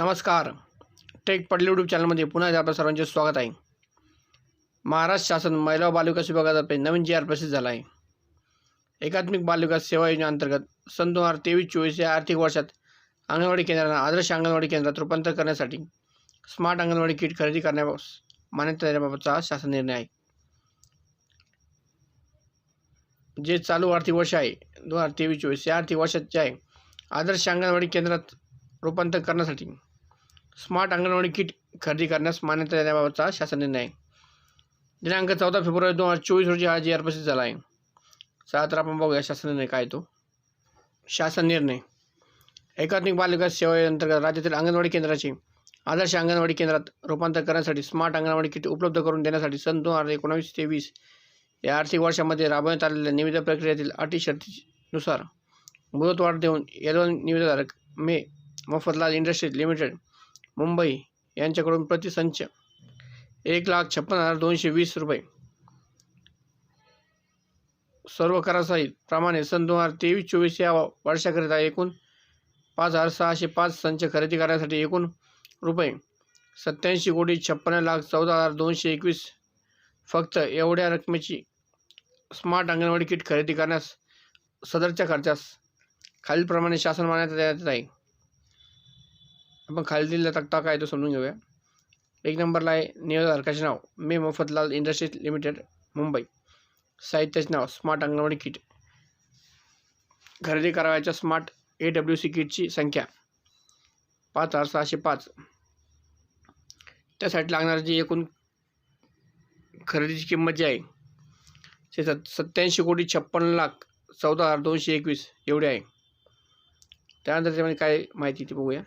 नमस्कार. टेक पडले यूट्यूब चॅनलमध्ये पुन्हा एकदा आपल्या सर्वांचे स्वागत आहे. महाराष्ट्र शासन महिला व बालविकास विभागातर्फे नवीन जी आर प्रसिद्ध झाला आहे. एकात्मिक बालविकास सेवा योजनेअंतर्गत सन दोन हजार तेवीस चोवीस या आर्थिक वर्षात अंगणवाडी केंद्रांना आदर्श अंगणवाडी केंद्रात रूपांतर करण्यासाठी स्मार्ट अंगणवाडी किट खरेदी करण्याबाबत मान्यता देण्याबाबतचा शासन निर्णय आहे. जे चालू आर्थिक वर्ष आहे दोन हजार तेवीस चोवीस या आर्थिक वर्षात जे आहे आदर्श अंगणवाडी केंद्रात रूपांतर करण्यासाठी स्मार्ट अंगणवाडी किट खरेदी करण्यास मान्यता देण्याबाबतचा शासन निर्णय. दिनांक चौदा फेब्रुवारी दोन हजार चोवीस रोजी हा जी आर प्रसिद्ध झाला आहे. चला तर आपण बघूया शासन निर्णय काय तो. शासन निर्णय. एकात्मिक बालविकास सेवेअंतर्गत राज्यातील अंगणवाडी केंद्राचे आदर्श अंगणवाडी केंद्रात रूपांतर करण्यासाठी स्मार्ट अंगणवाडी किट उपलब्ध करून देण्यासाठी सन दोन हजार एकोणावीस तेवीस या आर्थिक वर्षामध्ये राबवण्यात आलेल्या निविदा प्रक्रियेतील अटी शर्तीनुसार मुदतवाढ देऊन यजमान निविदाधारक मे मोफतलाल इंडस्ट्रीज लिमिटेड मुंबई यांच्याकडून प्रतिसंच एक लाख छप्पन हजार दोनशे वीस रुपये. सर्व करासहित प्रमाणे सन दोन हजार तेवीस चोवीस या वर्षाकरिता एकूण पाच हजार सहाशे पाच संच खरेदी करण्यासाठी एकूण रुपये सत्याऐंशी कोटी छप्पन्न लाख चौदा हजार दोनशे एकवीस फक्त एवढ्या रकमेची स्मार्ट अंगणवाडी किट खरेदी करण्यास सदरच्या खर्चास खालीलप्रमाणे शासन मान्यता देण्यात आहे. आपण खाली दिलेला तक्ता काय तो समजून घेऊया. एक नंबरला आहे नियोजधारकाचे नाव. मे मोफतलाल इंडस्ट्रीज लिमिटेड मुंबई. साहित्याचे नाव स्मार्ट अंगणवाडी किट. खरेदी करावयाच्या स्मार्ट ए डब्ल्यू सी किटची संख्या. पाच हजार सहाशे पाच. त्यासाठी लागणारी जी एकूण खरेदीची किंमत जी आहे ते सत् सत्याऐंशी कोटी छप्पन्न लाख चौदा हजार दोनशे एकवीस एवढे आहे. त्यानंतर त्याच्यामध्ये म्हणजे काय माहिती ती बघूया.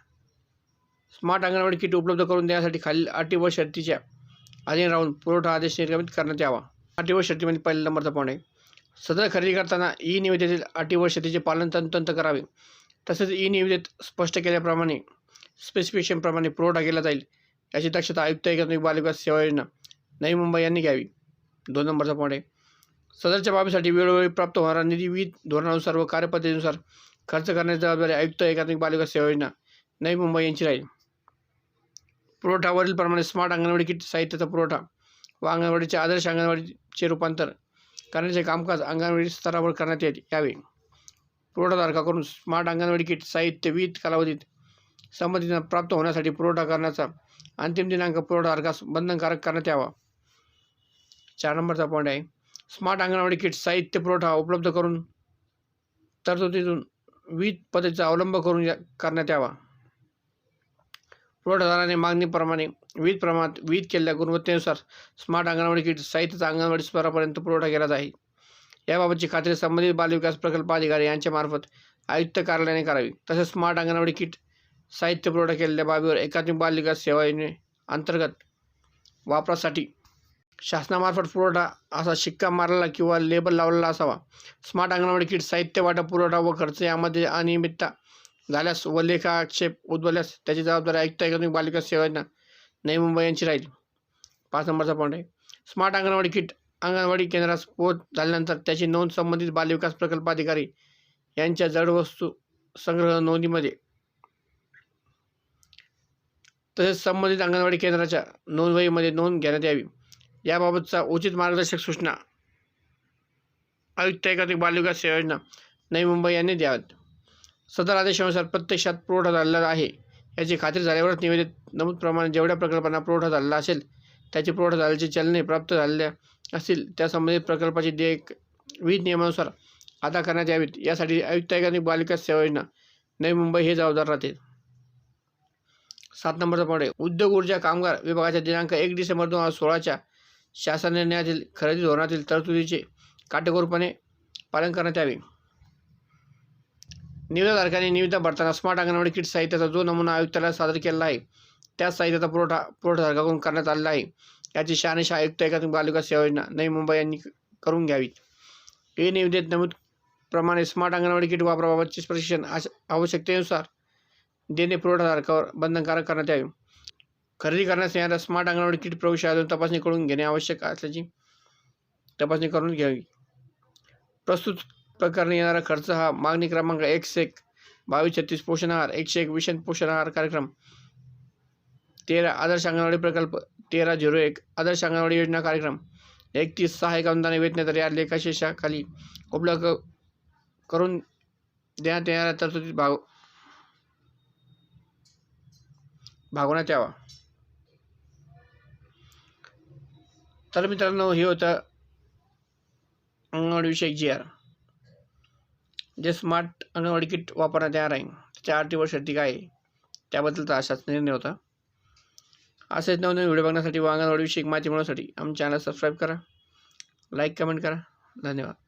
स्मार्ट अंगणवाडी किट उपलब्ध करून देण्यासाठी खालील अटी व शर्तीच्या अधीन राहून पुरवठा आदेश निर्गमित करण्यात यावा. अटी व शर्तीमध्ये पहिल्या नंबरचा पॉईंट आहे. सदर खरेदी करताना ई निविदेतील अटी व शर्तीचे पालन तंतंत करावे. तसेच ई निविदेत स्पष्ट केल्याप्रमाणे स्पेसिफिकेशनप्रमाणे पुरवठा केला जाईल याची दक्षता आयुक्त एकात्मिक बालविकास सेवा योजना नवी मुंबई यांनी घ्यावी. दोन नंबरचा पॉईंट आहे. सदरच्या बाबीसाठी वेळोवेळी प्राप्त होणारा निधी विविध धोरणानुसार व कार्यपद्धतीनुसार खर्च करण्याची जबाबदारी आयुक्त एकात्मिक बालविकास सेवा योजना नवी मुंबई यांची राहील. पुरवठावरील प्रमाणे स्मार्ट अंगणवाडी किट साहित्याचा पुरवठा व अंगणवाडीचे आदर्श अंगणवाडीचे रूपांतर करण्याचे कामकाज अंगणवाडी स्तरावर करण्यात येत यावे पुरवठाधारकाकडून स्मार्ट अंगणवाडी किट साहित्य विविध कालावधीत संबंधित प्राप्त होण्यासाठी पुरवठा करण्याचा अंतिम दिनांक पुरवठाधारकास बंधनकारक करण्यात यावा. चार नंबरचा पॉईंट आहे. स्मार्ट अंगणवाडी किट साहित्य पुरवठा उपलब्ध करून तरतुदीतून विविध पद्धतीचा अवलंब करून या करण्यात यावा. पुरवठादाराने मागणीप्रमाणे विविध प्रमाणात विविध केलेल्या गुणवत्तेनुसार स्मार्ट अंगणवाडी किट साहित्याचा अंगणवाडी स्तरापर्यंत पुरवठा केला जाईल. याबाबतची खात्री संबंधित बालविकास प्रकल्प अधिकारी यांच्यामार्फत आयुक्त कार्यालयाने करावी. तसेच स्मार्ट अंगणवाडी किट साहित्य पुरवठा केलेल्या बाबीवर एकात्मिक बालविकास सेवा योजने अंतर्गत वापरासाठी शासनामार्फत पुरवठा असा शिक्का मारलेला किंवा लेबल लावलेला असावा. स्मार्ट अंगणवाडी किट साहित्य वाटप पुरवठा व खर्च यामध्ये अनियमितता झाल्यास व लेखाक्षेप उद्भवल्यास त्याची जबाबदारी आयुक्त एकात्मिक बालविकास सेवांना योजना नवी मुंबई यांची राहील. पाच नंबरचा पॉईंट आहे. स्मार्ट अंगणवाडी किट अंगणवाडी केंद्रास पोहोच झाल्यानंतर त्याची नोंद संबंधित बालविकास प्रकल्प अधिकारी यांच्या जडवस्तू संग्रह नोंदीमध्ये. तसेच संबंधित अंगणवाडी केंद्राच्या नोंदवहीमध्ये नोंद घेण्यात यावी. याबाबतचा उचित मार्गदर्शक सूचना आयुक्त एकात्मिक बालविकास सेवा योजना नवी मुंबई यांनी द्याव्यात. सदर आदेशानुसार प्रत्यक्षात पुरवठा झालेला आहे. याची खात्री झाल्यावरच निवेदित नमूदप्रमाणे जेवढ्या प्रकल्पांना पुरवठा झालेला असेल त्याची पुरवठा झाल्याची चलने प्राप्त झालेल्या असतील त्या संबंधित प्रकल्पाची देयक विविध नियमानुसार अदा करण्यात यावीत. यासाठी आयुक्त एकात्मिक बालिका सेवा योजना नवी मुंबई हे जबाबदार राहतील. सात नंबरचा पॉईंट उद्योग ऊर्जा कामगार विभागाच्या दिनांक एक डिसेंबर दोन हजार सोळाच्या शासन निर्णयातील खरेदी धोरणातील तरतुदीचे काटेकोरपणे पालन करण्यात यावे. निविदाधारकांनी निविदा भरताना स्मार्ट अंगणवाडी किट साहित्याचा जो नमुना आयुक्ताला सादर केलेला आहे त्याच साहित्याचा पुरवठा पुरवठाधारकाकडून करण्यात आलेला आहे. याची शहानिशा आयुक्त एकात्मिक बालिका सेवा योजना नवी मुंबई यांनी करून घ्यावी हे निविदेत नमूद प्रमाणे स्मार्ट अंगणवाडी किट वापराबाबतचे प्रशिक्षण आवश्यकतेनुसार देणे पुरवठाधारकावर बंधनकारक करण्यात यावे. खरेदी करण्यास येणाऱ्या स्मार्ट अंगणवाडी किट प्रवेशातून तपासणी करून घेणे आवश्यक असल्याची तपासणी करून घ्यावी. प्रस्तुत प्रकरणी येणारा खर्च हा मागणी क्रमांक एकशे एक बावीस छत्तीस पोषण आहार एकशे एक विषण पोषण आहार कार्यक्रम. तेरा आदर्श अंगणवाडी प्रकल्प तेरा झिरो एक आदर्श अंगणवाडी योजना कार्यक्रम. एकतीस सहाय्यक अनुदान वेतनेतर या लेखाशेषाखाली उपलब्ध करून देण्यात येणाऱ्या तरतुदीत भाग भागवण्यात यावा. तर मित्रांनो हे होतं अंगणवाडी विषयक जी आर जे स्मार्ट अंगणवाडी किट वापरण्यात येणार आहे. त्याच्या आठ व शर्ती काय आहे त्याबद्दलचा असाच निर्णय होता. असेच नवनवीन व्हिडिओ बघण्यासाठी व अंगणवाडीविषयी माहिती मिळवण्यासाठी आमच्या चॅनल सबस्क्राईब करा. लाईक कमेंट करा. धन्यवाद.